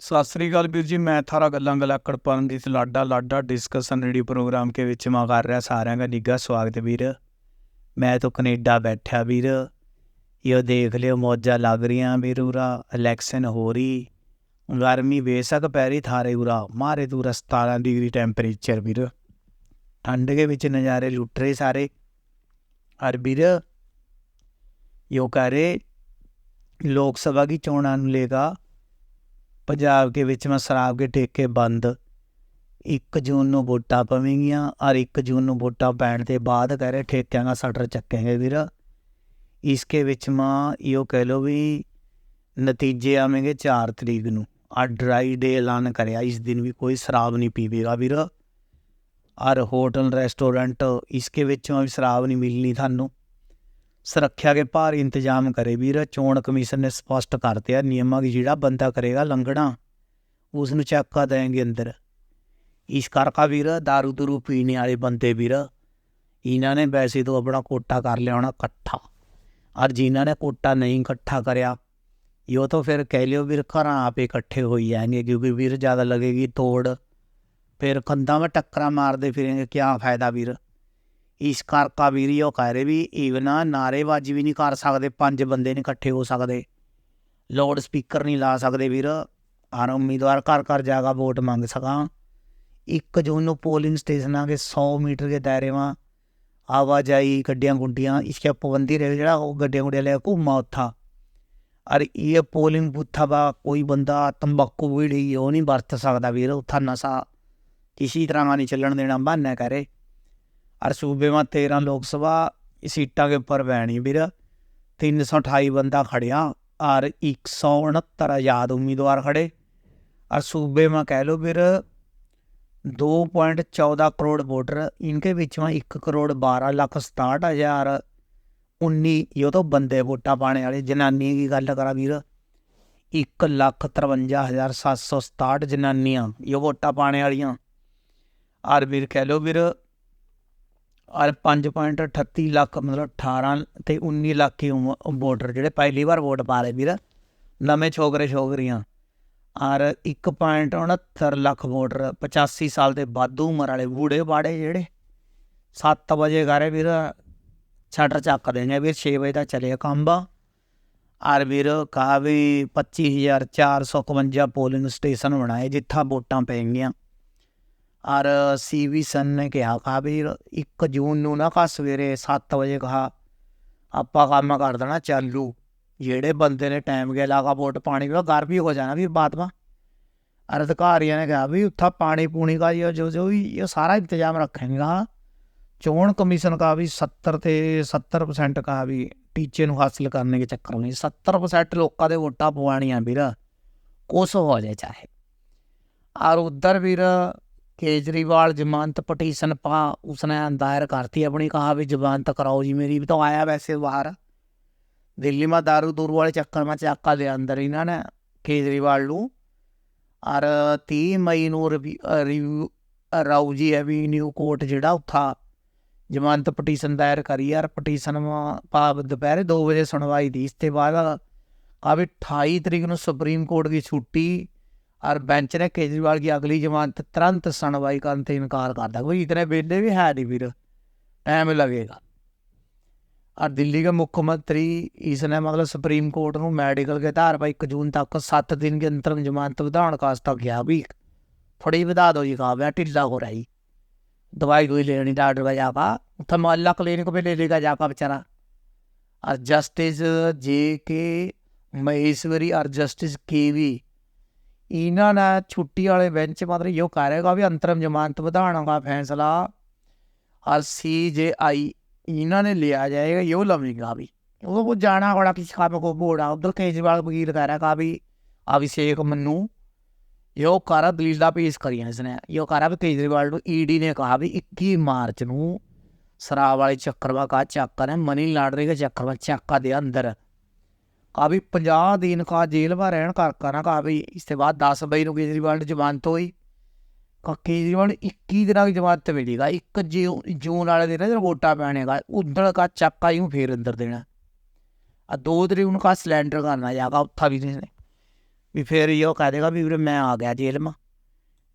ਸਤਿ ਸ੍ਰੀ ਅਕਾਲ ਵੀਰ ਜੀ, ਮੈਂ ਥਾਰਾ ਗੱਲਾਂ ਗੱਲਾਂ ਕੜਪਨ ਦੀ ਲਾਡਾ ਲਾਡਾ ਡਿਸਕਸ਼ਨ ਰੇਡੀਓ ਪ੍ਰੋਗਰਾਮ ਕੇ ਵਿੱਚ ਮੈਂ ਕਰ ਰਿਹਾ ਸਾਰਿਆਂ ਦਾ ਨਿੱਘਾ ਸਵਾਗਤ ਵੀਰ। ਮੈਂ ਤਾਂ ਕੈਨੇਡਾ ਬੈਠਿਆ ਵੀਰ। ਇਹ ਦੇਖ ਲਿਓ, ਮੌਜਾਂ ਲੱਗ ਰਹੀਆਂ ਵੀਰੂਰਾ ਇਲੈਕਸ਼ਨ ਹੋ ਰਹੀ। ਗਰਮੀ ਬੇਸ਼ੱਕ ਪੈਰੀ ਥਾਰੇ ਉਰਾ, ਮਾਰੇ ਦੂਰ 17 ਡਿਗਰੀ ਟੈਂਪਰੇਚਰ ਵੀਰ। ਠੰਡ ਦੇ ਵਿੱਚ ਨਜ਼ਾਰੇ ਲੁੱਟ ਰਹੇ ਸਾਰੇ। ਅਰ ਵੀਰ ਯੋ ਕਰੇ ਲੋਕ ਸਭਾ ਦੀ ਚੋਣਾਂ ਨੂੰ ਲੇਗਾ ਪੰਜਾਬ ਦੇ ਵਿੱਚ ਮੈਂ ਸ਼ਰਾਬ ਦੇ ਠੇਕੇ ਬੰਦ। 1 ਜੂਨ ਨੂੰ ਵੋਟਾਂ ਪਵੇਂਗੀਆਂ ਔਰ 1 ਜੂਨ ਨੂੰ ਵੋਟਾਂ ਪੈਣ ਦੇ ਬਾਅਦ ਕਹਿ ਰਹੇ ਠੇਕਿਆਂ ਦਾ ਸ਼ਟਰ ਚੱਕੇਗੇ ਵੀਰ। ਇਸਕੇ ਵਿੱਚ ਮਾਂ ਇਹੋ ਕਹਿ ਲੋ ਵੀ ਨਤੀਜੇ ਆਵੇਂਗੇ 4 ਤਰੀਕ ਨੂੰ। ਆ ਡਰਾਈ ਡੇ ਐਲਾਨ ਕਰਿਆ, ਇਸ ਦਿਨ ਵੀ ਕੋਈ ਸ਼ਰਾਬ ਨਹੀਂ ਪੀਵੇਗਾ ਵੀਰ। ਔਰ ਹੋਟਲ ਰੈਸਟੋਰੈਂਟ ਇਸਕੇ ਵਿੱਚ ਵੀ ਸ਼ਰਾਬ ਨਹੀਂ ਮਿਲਣੀ ਤੁਹਾਨੂੰ। ਸੁਰੱਖਿਆ ਦੇ ਭਾਰ ਇੰਤਜ਼ਾਮ ਕਰੇ ਵੀਰ। ਚੋਣ ਕਮਿਸ਼ਨ ਨੇ ਸਪਸ਼ਟ ਦਿੱਤਾ ਨਿਯਮਾਂ ਦੀ ਜਿਹੜਾ ਬੰਦਾ ਕਰੇਗਾ ਲੰਘਣਾ ਉਸ ਨੂੰ ਚੱਕਾ ਦੇਣਗੇ ਅੰਦਰ। ਇਸ ਕਰਕਾ ਵੀਰ दारू ਦਰੂ ਪੀਣੇ ਵਾਲੇ ਬੰਦੇ ਵੀਰ, ਇਹਨਾਂ ਨੇ ਵੈਸੇ ਤੋਂ ਆਪਣਾ ਕੋਟਾ ਕਰ ਲਿਆ ਹੋਣਾ ਇਕੱਠਾ। ਔਰ ਜਿਨ੍ਹਾਂ ਨੇ ਕੋਟਾ ਨਹੀਂ ਇਕੱਠਾ ਕਰਿਆ, ਇਹ ਤਾਂ ਫਿਰ ਕਹਿ ਲਿਓ ਵੀਰ ਘਰਾਂ ਆਪੇ ਇਕੱਠੇ ਹੋਈ ਜਾਣਗੇ, ਕਿਉਂਕਿ ਵੀਰ ਜ਼ਿਆਦਾ ਲੱਗੇਗੀ ਤੋੜ। ਫਿਰ ਕੰਧਾਂ 'ਤੇ ਟੱਕਰਾਂ ਮਾਰਦੇ ਫਿਰੇਂਗੇ ਕੀ ਫਾਇਦਾ ਵੀਰ? ਇਸ ਕਰਕੇ ਵੀਰ ਉਹ ਕਹਿ ਰਹੇ ਵੀ ਈਵਨ ਨਾਰੇਬਾਜ਼ੀ ਵੀ ਨਹੀਂ ਕਰ ਸਕਦੇ, ਪੰਜ ਬੰਦੇ ਨਹੀਂ ਇਕੱਠੇ ਹੋ ਸਕਦੇ। ਲਾਊਡ ਸਪੀਕਰ ਨਹੀਂ ਲਾ ਸਕਦੇ ਵੀਰ। ਹਰ ਉਮੀਦਵਾਰ ਘਰ ਘਰ ਜਾਗਾ ਵੋਟ ਮੰਗ ਸਕਾਂ। 1 ਜੂਨ ਨੂੰ ਪੋਲਿੰਗ ਸਟੇਸ਼ਨਾਂ ਦੇ 100 ਮੀਟਰ ਦੇ ਦਾਇਰੇ ਵਾਂ। ਆਵਾਜਾਈ ਗੱਡੀਆਂ ਗੁੰਡੀਆਂ, ਇਸ ਇਸਕੇ ਪਾਬੰਦੀ ਰਹੇ ਜਿਹੜਾ ਉਹ ਗੱਡੀਆਂ ਗੁੱਡੀਆਂ ਲੈ ਘੁੰਮਾ ਉੱਥਾ। ਔਰ ਇਹ ਪੋਲਿੰਗ ਬੂਥਾ ਬਾ ਕੋਈ ਬੰਦਾ ਤੰਬਾਕੂ ਵੀੜੀ ਉਹ ਨਹੀਂ ਵਰਤ ਸਕਦਾ ਵੀਰ, ਉੱਥਾ ਨਸ਼ਾ। ਕਿਸੇ ਤਰ੍ਹਾਂ ਦਾ ਨਹੀਂ ਚੱਲਣ ਦੇਣਾ, ਬਹਾਨਾ ਕਰੇ। ਔਰ ਸੂਬੇ ਮਾ 13 ਲੋਕ ਸਭਾ ਸੀਟਾਂ के ऊपर बैणी ਵੀਰ 328 ਬੰਦਾ ਖੜਿਆ ਔਰ 169 ਆਜ਼ਾਦ ਉਮੀਦਵਾਰ ਖੜੇ और सूबे में कह लो फिर दो पॉइंट चौदह करोड़ वोटर इनके बीच में एक करोड़ बारह लख सताहठ हज़ार उन्नी यो तो बंदे वोटा पाने वाले जनानी की गल करा वीर एक लख तरवंजा हज़ार सत्त सौ सताहठ जनानियां यो वोटा पाने वालियां और ਵੀਰ कह लो ਵੀਰ ਔਰ 5.38 ਲੱਖ, ਮਤਲਬ 18 ਤੇ 19 ਲੱਖ ਹੀ ਵੋਟਰ ਜਿਹੜੇ ਪਹਿਲੀ ਵਾਰ ਵੋਟ ਪਾ ਰਹੇ ਵੀਰ। ਨਵੇਂ ਛੋਕਰੇ ਛੋਕਰੀਆਂ ਔਰ 1.69 ਲੱਖ ਵੋਟਰ 85 ਸਾਲ ਦੇ ਵਾਧੂ ਉਮਰ ਵਾਲੇ ਬੂੜੇ ਬਾੜੇ ਜਿਹੜੇ। 7 ਵਜੇ ਘਰੇ ਵੀਰ ਛੱਡਰ ਚੱਕ ਦੇਣੇ ਵੀਰ 6 ਵਜੇ ਤੱਕ ਚੱਲੇ ਕੰਮ। ਬਾ ਔਰ ਵੀਰ ਕਹਾ ਵੀ 25451 ਪੋਲਿੰਗ ਸਟੇਸ਼ਨ ਬਣਾਏ, ਜਿੱਥਾ ਵੋਟਾਂ ਪੈਣਗੀਆਂ ਔਰ ਸੀਵੀ ਸਨ ਨੇ ਕਿਹਾ ਕਹਾ ਵੀ 1 ਜੂਨ ਨੂੰ ਨਾ ਕਾ ਸਵੇਰੇ 7 ਵਜੇ ਕਹਾ ਆਪਾਂ ਕੰਮ ਕਰ ਦੇਣਾ, ਚਾਲੂ। ਜਿਹੜੇ ਬੰਦੇ ਨੇ ਟਾਈਮ ਗਿਆ ਲਾਗਾ ਵੋਟ ਪਾਣੀ ਦਾ ਘਰ ਵੀ ਹੋ ਜਾਣਾ ਵੀ ਬਾਤ ਮਾ ਔਰ ਅਧਿਕਾਰੀਆਂ ਨੇ ਕਿਹਾ ਵੀ ਉੱਥਾ ਪਾਣੀ ਪੂਣੀ ਦਾ ਜੋ ਜੋ ਵੀ ਇਹ ਸਾਰਾ ਇੰਤਜ਼ਾਮ ਰੱਖेंगे ਚੋਣ ਕਮਿਸ਼ਨ का ਵੀ 70 ਤੇ 70% ਕਹਾ ਵੀ ਟੀਚੇ ਨੂੰ ਹਾਸਲ ਕਰਨੇ ਦੇ ਚੱਕਰ ਵਿੱਚ 70% ਲੋਕਾਂ ਦੇ ਵੋਟਾਂ ਪਵਾਣੀਆਂ ਵੀਰ। ਕੁਛ ਹੋ ਜਾਏ ਚਾਹੇ। ਔਰ ਉਧਰ ਵੀਰ केजरीवाल जमानत पटिशन पा उसने दायर करती अपनी कहा भी जमानत कराओ जी मेरी भी तो आया वैसे बाहर दिल्ली में दारू दूरू वाले चक्कर में चाका दे अंदर इन्होंने केजरीवाल ਨੂੰ ਔਰ 30 ਮਈ ਨੂੰ ਰਿਵਿਊ ਰਾਉਜੀ ਐਵੀਨਿਊ ਕੋਰਟ ਜਿਹੜਾ ਉੱਥਾ ਜ਼ਮਾਨਤ ਪਟੀਸ਼ਨ ਦਾਇਰ ਕਰੀ ਯਾਰ ਪਟੀਸ਼ਨ ਪਾ ਦੁਪਹਿਰੇ 2 ਵਜੇ ਸੁਣਵਾਈ ਦੀ ਇਸ ਤੇ ਬਾਅਦ ਆ ਵੀ 28 ਤਰੀਕ ਨੂੰ ਸੁਪਰੀਮ ਕੋਰਟ ਦੀ ਛੁੱਟੀ और बेंच ने केजरीवाल की अगली जमानत तुरंत सुनवाई करने से इनकार कर दिया कोई इतने बेले भी है नहीं वीर टाइम लगेगा और दिल्ली के मुख्यमंत्री इसने मतलब सुप्रीम कोर्ट को मेडिकल के आधार पर एक जून तक सात दिन के अंतरिम जमानत विधान का आस्था गया भी थोड़ी विधा दो जी कहा गया ढीला हो रही दवाई दुई लेनी डॉक्टर का जापा उत्तर मोहल्ला क्लिनिक पर ले लेगा जापा बेचारा और जस्टिस जे के महेश्वरी और जस्टिस के वी ਇਹਨਾਂ ਨੇ ਛੁੱਟੀ ਵਾਲੇ ਬੈਂਚ ਮਤਲਬ ਇਹ ਕਰੇਗਾ ਵੀ ਅੰਤਰਮ ਜ਼ਮਾਨਤ ਵਧਾਉਣ ਦਾ ਫੈਸਲਾ ਔਰ ਸੀਜੇਆਈ ਇਹਨਾਂ ਨੇ ਲਿਆ ਜਾਏਗਾ ਇਹ ਲਵੇਗਾ ਵੀ ਉਹ ਕੋ ਜਾਣਾ ਹੋਣਾ ਕਿਸ ਕੰਮ ਕੋ ਬੋੜਾ ਉਧਰ ਕੇਜਰੀਵਾਲ ਵਕੀਲ कह रहा भी अभिषेक मनु यो ਕਾਰਾ ਦਲੀਲਾਂ ਪੇਸ਼ ਕਰੀਆਂ ਇਸਨੇ ਇਹ ਕਾਰਾ ਵੀ ਕੇਜਰੀਵਾਲ ਨੂੰ ਈਡੀ ਨੇ ਕਹਾ ਵੀ 21 ਮਾਰਚ ਨੂੰ ਸ਼ਰਾਬ ਵਾਲੇ ਚੱਕਰਵਾ ਕਾ ਚੱਕਰ ਹੈ ਮਨੀ ਲਾਂਡਰਿੰਗ ਦੇ ਚੱਕਰਵਾ ਚੱਕਾ ਦੇ ਅੰਦਰ कहा भी पंजाह दिन का जेल में रहन कर करा कहा भी इसके बाद दस मई को केजरीवाल जमानत हुई केजरीवाल इक्कीस दिन की जमानत मिलेगा एक जू जून वाले दिन जब वोटा पैनेगा उधर का चक्का यूँ फिर अंदर देना और दो तरीक उनका सिलेंडर करना जाएगा उत्था भी ने भी फिर यो कह देगा भी फिर मैं आ गया जेल में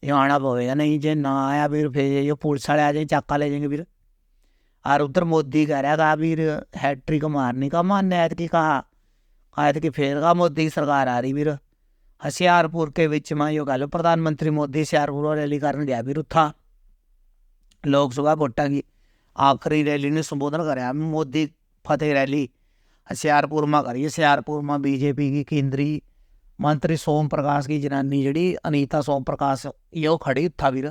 ये आना पवेगा नहीं जे ना आया फिर फिर ये पुलिस वाले आ जाए चाका ले जाएंगे फिर और उधर मोदी कह रहा था फिर हैट्रिक मारने का मान्य है कि कहा आयत की फिर का मोदी की सरकार आ रही वीर हसियारपुर के बीच में यो गल प्रधानमंत्री मोदी हसियारपुर और रैली करने गया वीर उत्था लोग सुबह वोटा की आखिरी रैली ने संबोधन कराया मोदी फतेह रैली हसियारपुर में करी हसियारपुर में बीजेपी की केंद्रीय मंत्री सोम प्रकाश की जनानी जड़ी अनीता सोम प्रकाश ये खड़ी था वीर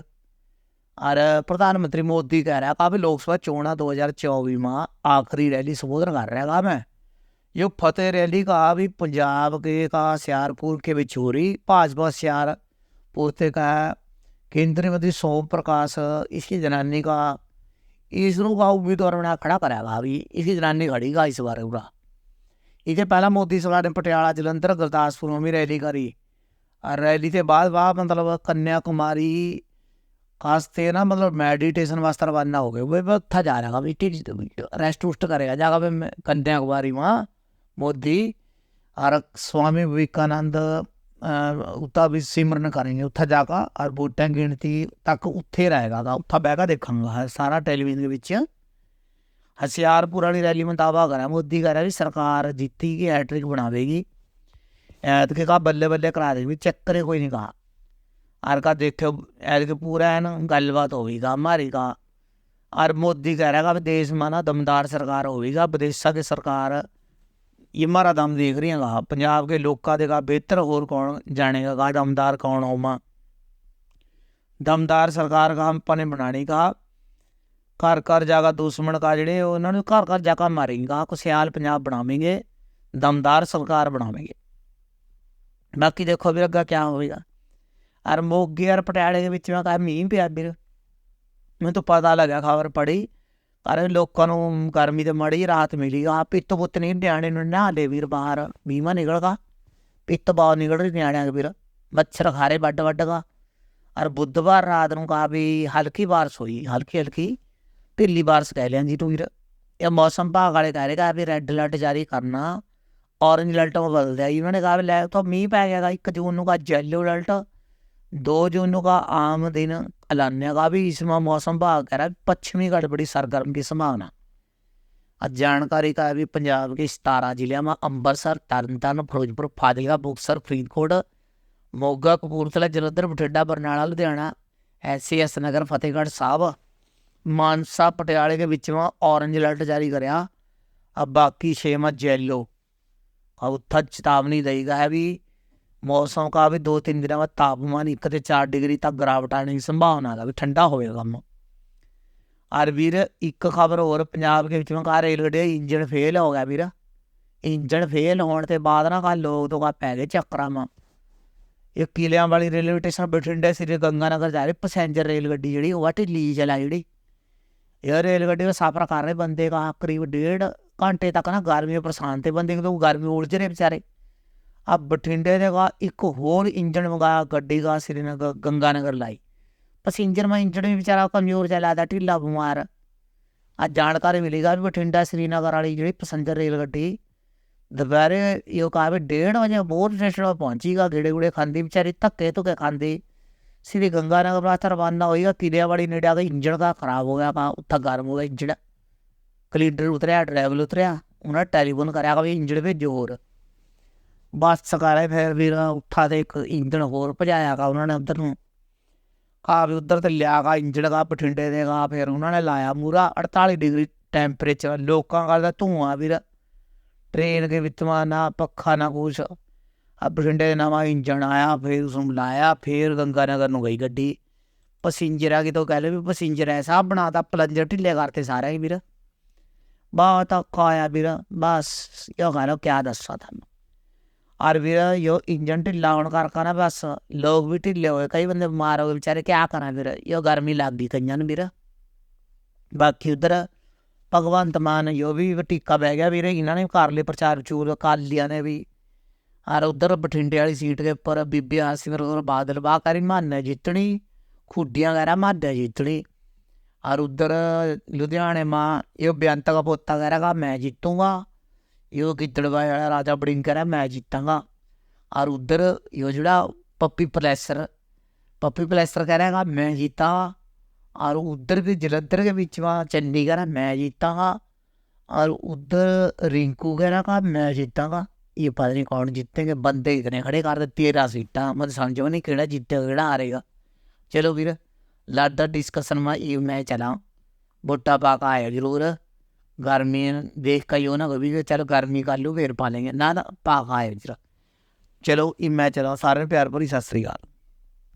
और प्रधानमंत्री मोदी कह रहा काफ़ी लोकसभा चोणा 2024 में आखिरी रैली संबोधन कर रहा मैं जो फतेह रैली का अभी पंजाब के का सियारपुर के बीच हो रही भाजपा सियारपुर से का केंद्रीय मंत्री सोम प्रकाश इसकी जनानी का इसनों का उम्मीदवार बना खड़ा कराएगा अभी इसकी जनानी खड़ी का इस बार पूरा इसके पहला मोदी सरकार ने पटियाला जलंधर गुरदासपुर में भी रैली करी और रैली के बाद वह मतलब कन्याकुमारी वास्ते ना मतलब मेडिटेशन वास्ते रवाना हो गए वो था जा रहा है रेस्ट उस्ट करेगा जाकर कन्याकुमारी वहाँ मोदी और स्वामी विवेकानंद उत्ता भी सिमरन करेंगे उत्था जाकर और वोटां गिनती तक उत्थे रहेगा गा उत्था बह के देखूंगा सारा टेलीविजन के बिच हसियारपुर वाली रैली में दावा करा मोदी कह रहा भी सरकार जीती कि हैट्रिक बनावेगी ऐतके का बल्ले बल्ले करा देगी चक्कर कोई नहीं कहा और का देखो ऐतके पूरा है ना गलबात होगी हमारी का और मोदी कह रहा है देश में ना दमदार सरकार होगी विदेशा की सरकार ਇਹ ਮਾਰਾ ਦਮ ਦੇਖ ਰਹੀਆਂ ਗਾ। ਪੰਜਾਬ ਦੇ ਲੋਕਾਂ ਦੇ ਗਾ, ਬਿਹਤਰ ਹੋਰ ਕੌਣ ਜਾਣੇਗਾ ਗਾ? ਦਮਦਾਰ ਕੌਣ ਹੋਮਾ ਦਮਦਾਰ ਸਰਕਾਰ ਕਾ ਆਪਾਂ ਨੇ ਬਣਾਣੀ ਕਾ ਘਰ ਘਰ ਜਾਗਾ ਦੁਸ਼ਮਣ ਕਾ ਜਿਹੜੇ, ਉਹਨਾਂ ਨੂੰ ਘਰ ਘਰ ਜਾ ਕੇ ਮਾਰੇਗਾ ਖੁਸ਼ਹਾਲ ਪੰਜਾਬ ਬਣਾਵਾਂਗੇ, ਦਮਦਾਰ ਸਰਕਾਰ ਬਣਾਵੇਂਗੇ। ਬਾਕੀ ਦੇਖੋ ਵੀਰ ਅੱਗਾ ਕੀ ਹੋਵੇਗਾ। ਅਰ ਮੋਗੇ ਅਰ ਪਟਿਆਲੇ ਦੇ ਵਿੱਚ ਮੈਂ ਕਹਾ ਮੀਂਹ ਪਿਆ ਵੀਰ। ਮੈਨੂੰ ਤਾਂ ਪਤਾ ਲੱਗਾ ਖਬਰ ਪੜੀ ਪਰ ਲੋਕਾਂ ਨੂੰ ਗਰਮੀ ਤੇ ਮੜੀ ਰਾਤ ਮਿਲੀ। ਆ ਪਿੱਤ ਪੁੱਤ ਨਹੀਂ ਨਿਆਣੇ ਨੂੰ ਨਹਾ ਦੇ ਵੀਰ ਬਾਹਰ। ਬੀਮਾ ਨਿਕਲਗਾ ਪਿੱਤ ਬਾਹਰ ਨਿਕਲ ਰਹੀ ਨਿਆਣਿਆਂ ਦੇ ਵੀਰ। ਮੱਛਰ ਖਾਰੇ ਵੱਡ ਵੱਡ ਗਾ। ਔਰ ਬੁੱਧਵਾਰ ਰਾਤ ਨੂੰ ਕਹਾ ਵੀ ਹਲਕੀ ਬਾਰਿਸ਼ ਹੋਈ। ਹਲਕੀ ਹਲਕੀ ਢਿੱਲੀ ਬਾਰਿਸ਼ ਕਹਿ ਲਿਆ ਜੀ ਤੂੰ ਵੀਰ। ਇਹ ਮੌਸਮ ਵਿਭਾਗ ਵਾਲੇ ਕਹਿ ਰਹੇ ਕਹਾ ਵੀ ਰੈੱਡ ਅਲਰਟ ਜਾਰੀ ਕਰਨਾ। ਔਰੰਜ ਅਲਰਟ ਬਦਲ ਦਿਆ ਉਹਨਾਂ ਨੇ ਕਹਾ ਵੀ ਲੈ ਤਾਂ ਮੀਂਹ ਪੈ ਗਿਆ 1 ਜੂਨ ਨੂੰ ਕਹਾ ਜੈਲੋ ਅਲਰਟ दो जून का आम दिन ऐलानने का भी इसमें मौसम विभाग कह रहा है पश्चिमी गड़बड़ी सरगर्म की संभावना आज जानकारी का है भी पंजाब के सतारह जिले में अंबरसर तरनतारन फिरोजपुर फाजिलका बुक्सर फरीदकोट ਮੋਗਾ ਕਪੂਰਥਲਾ ਜਲੰਧਰ ਬਠਿੰਡਾ ਬਰਨਾਲਾ ਲੁਧਿਆਣਾ ਐਸਐਸ ਨਗਰ ਫਤਿਹਗੜ੍ਹ ਸਾਹਿਬ ਮਾਨਸਾ ਪਟਿਆਲੇ ਦੇ ਵਿੱਚੋਂ ਔਰੰਜ ਅਲਰਟ ਜਾਰੀ ਕਰਿਆ ਆ ਬਾਕੀ 6 ਮਾ ਜੈਲੋ ਆ ਉੱਥਾ ਚੇਤਾਵਨੀ ਦੇਈਗਾ ਹੈ ਵੀ ਮੌਸਮ ਕਾ ਵੀ ਦੋ ਤਿੰਨ ਦਿਨਾਂ ਬਾਅਦ ਤਾਪਮਾਨ 1 ਤੇ 4 ਡਿਗਰੀ ਤੱਕ ਗਿਰਾਵਟ ਆਉਣ ਦੀ ਸੰਭਾਵਨਾ ਦਾ ਵੀ ਠੰਡਾ ਹੋਵੇਗਾ ਕੰਮ। ਔਰ ਵੀਰ, ਇੱਕ ਖਬਰ ਹੋਰ ਪੰਜਾਬ ਦੇ ਵਿੱਚ ਮੈਂ ਕਹਾ ਰੇਲ ਗੱਡੀ ਦਾ ਇੰਜਨ ਫੇਲ ਹੋ ਗਿਆ ਵੀਰ। ਇੰਜਨ ਫੇਲ ਹੋਣ ਤੇ ਬਾਅਦ ਨਾ ਕਾ ਲੋਕ ਤੋਂ ਕਾ ਪੈ ਗਏ ਚੱਕਰਾਂ ਮਾ ਇਹ ਕਿਲਿਆਂ ਵਾਲੀ ਰੇਲਵੇ ਸਟੇਸ਼ਨ ਬਠਿੰਡੇ, ਸਿਰੇ ਗੰਗਾਨਗਰ ਜਾ ਰਹੀ ਪੈਸੇਂਜਰ ਰੇਲ ਗੱਡੀ ਜਿਹੜੀ, ਉਹ ਢਿੱਲੀ ਚਲਾ ਜਿਹੜੀ। ਇਹ ਰੇਲ ਗੱਡੀ ਦਾ ਸਫ਼ਰ ਕਰ ਰਹੇ ਬੰਦੇ ਕਾ ਕਰੀਬ ਡੇਢ ਘੰਟੇ ਤੱਕ ਨਾ ਗਰਮੀ ਪਰੇਸ਼ਾਨ ਤੇ ਬੰਦੇ ਤੋਂ ਗਰਮੀ ਉਲਝ ਰਹੇ ਵਿਚਾਰੇ। ਆ ਬਠਿੰਡੇ ਦੇ ਕਾ ਇੱਕ ਹੋਰ ਇੰਜਣ ਮੰਗਾਇਆ ਗੱਡੀ ਦਾ ਸ੍ਰੀਨਗਰ ਗੰਗਾਨਗਰ ਲਾਈ। ਪੈਸੇਂਜਰ ਮੈਂ ਇੰਜਣ ਵੀ ਵਿਚਾਰਾ ਕਮਜ਼ੋਰ ਚਲਾ ਦਾ ਢਿੱਲਾ ਬਿਮਾਰ। ਆ ਜਾਣਕਾਰੀ ਮਿਲੇਗਾ ਵੀ ਬਠਿੰਡਾ ਸ੍ਰੀਨਗਰ ਵਾਲੀ ਜਿਹੜੀ ਪੈਸੇਂਜਰ ਰੇਲ ਗੱਡੀ, ਦੁਪਹਿਰੇ ਇਹ ਕਹਾ ਵੀ 1:30 ਵਜੇ ਬੋਰ ਸਟੇਸ਼ਨ ਪਹੁੰਚੀਗਾ, ਗੇੜੇ ਗੁੜੇ ਖਾਂਦੀ, ਵਿਚਾਰੀ ਧੱਕੇ ਧੁੱਕੇ ਖਾਂਦੀ। ਸ੍ਰੀ ਗੰਗਾਨਗਰ ਵਾਸਤੇ ਰਵਾਨਾ ਹੋਈਗਾ ਕਿਲਿਆਂ ਵਾਲੀ ਨੇੜੇ ਆ ਇੰਜਨ ਦਾ ਖਰਾਬ ਹੋ ਗਿਆ ਪਾ ਉੱਥਾ ਗਰਮ ਹੋ ਗਿਆ ਇੰਜਣ। ਕਲੀਡਰ ਉਤਰਿਆ ਡਰਾਈਵਰ ਉਤਰਿਆ, ਉਹਨਾਂ ਟੈਲੀਫੋਨ ਕਰਿਆ ਕਿ ਵੀ ਇੰਜਨ ਭੇਜੋ ਹੋਰ। ਬੱਸ ਕਰੇ ਫਿਰ ਵੀਰ ਉੱਠਾ ਤੇ ਇੱਕ ਇੰਜਣ ਹੋਰ ਭਜਾਇਆ ਕਾ ਉਹਨਾਂ ਨੇ ਉਧਰ ਨੂੰ। ਕਾ ਵੀ ਉਧਰ ਤੇ ਲਿਆ ਕਾ ਇੰਜਣ ਦਾ ਬਠਿੰਡੇ ਦੇ ਕਾ ਫਿਰ ਉਹਨਾਂ ਨੇ ਲਾਇਆ ਮੂਰਾ 48 ਡਿਗਰੀ ਟੈਂਪਰੇਚਰ, ਲੋਕਾਂ ਕਰਦਾ ਦਾ ਵੀਰ। ਟ੍ਰੇਨ ਦੇ ਵਿੱਚ ਨਾ ਪੱਖਾ ਨਾ ਕੁਛ। ਆ ਬਠਿੰਡੇ ਦੇ ਨਵਾਂ ਇੰਜਣ ਆਇਆ, ਫਿਰ ਉਸ ਨੂੰ ਲਾਇਆ ਫਿਰ ਗੰਗਾ ਨਗਰ ਨੂੰ ਗਈ ਗੱਡੀ। ਪੈਸੇਂਜਰ ਆ ਕਿਤੋਂ ਕਹਿ ਲੈ ਵੀ ਪੈਸੇਂਜਰ ਐਸਾ ਬਣਾਤਾ ਪਲੰਜਰ ਢਿੱਲੇ ਕਰਤੇ ਸਾਰੇ ਵੀਰ। ਬਹੁਤ ਔਖਾ ਆਇਆ ਵੀਰ, ਬਸ ਇਹ ਗਾਣੋ ਕਿਆ ਦੱਸਾਂ ਤੁਹਾਨੂੰ। ਔਰ ਵੀਰ, ਯੋ ਇੰਜਨ ਢਿੱਲਾ ਹੋਣ ਕਰਕੇ ਨਾ ਬਸ, ਲੋਕ ਵੀ ਢਿੱਲੇ ਹੋਏ, ਕਈ ਬੰਦੇ ਬਿਮਾਰ ਹੋ ਗਏ ਵਿਚਾਰੇ, ਕਿਆ ਕਰਾਂ ਵੀਰ? ਯੋ ਗਰਮੀ ਲੱਗਦੀ ਕਈਆਂ ਨੂੰ ਵੀਰ। ਬਾਕੀ ਉਧਰ ਭਗਵੰਤ ਮਾਨ, ਯੋ ਵੀ ਟੀਕਾ ਬਹਿ ਗਿਆ ਵੀਰ, ਇਹਨਾਂ ਨੇ ਕਰ ਲਏ ਪ੍ਰਚਾਰ ਚੂਰ ਕਾਲੀਆਂ ਨੇ ਵੀ। ਔਰ ਉਧਰ ਬਠਿੰਡੇ ਵਾਲੀ ਸੀਟ ਦੇ ਉੱਪਰ ਬੀਬੀ ਹਰਸਿਮਰਤ ਬਾਦਲ ਬਾਕਰੀ ਮਾਨ ਜਿੱਤਣੀ, ਖੁੱਡੀਆਂ ਵਗੈਰਾ ਮਾਦਾ ਜਿੱਤਣੀ। ਔਰ ਉਧਰ ਲੁਧਿਆਣੇ ਮਾਂ ਇਹ ਬਿਆੰਤ ਦਾ ਪੋਤਾ ਕਹਿ ਰਿਹਾ ਮੈਂ यो गिद्दड़बाही वाला राजा बड़िंकर है मैं जीतांगा और उधर यो जेड़ा पप्पी पलेसर पप्पी पलेसर कह रहेगा मैं जीता और उधर के जलंधर के बीच में चन्नी कह रहा मैं जीतांगा और उधर रिंकू कह रहा का मैं जीतांगा ये पता नहीं कौन जीतेंगे बंदे इतने खड़े कर देते तेरह सीटा मतलब समझो नहीं केड़ा जीतेगा केड़ा हारेगा चलो फिर लाडा डिस्कशन में ये मैं चला वोटा पा के आया जरूर गर्मी देख का यो ना कभी कि चलो गर्मी कर लूँ फिर पा लेंगे ना ना पा के आया जरा चलो ये मैं चला सारे प्यार भरी सत श्री अकाल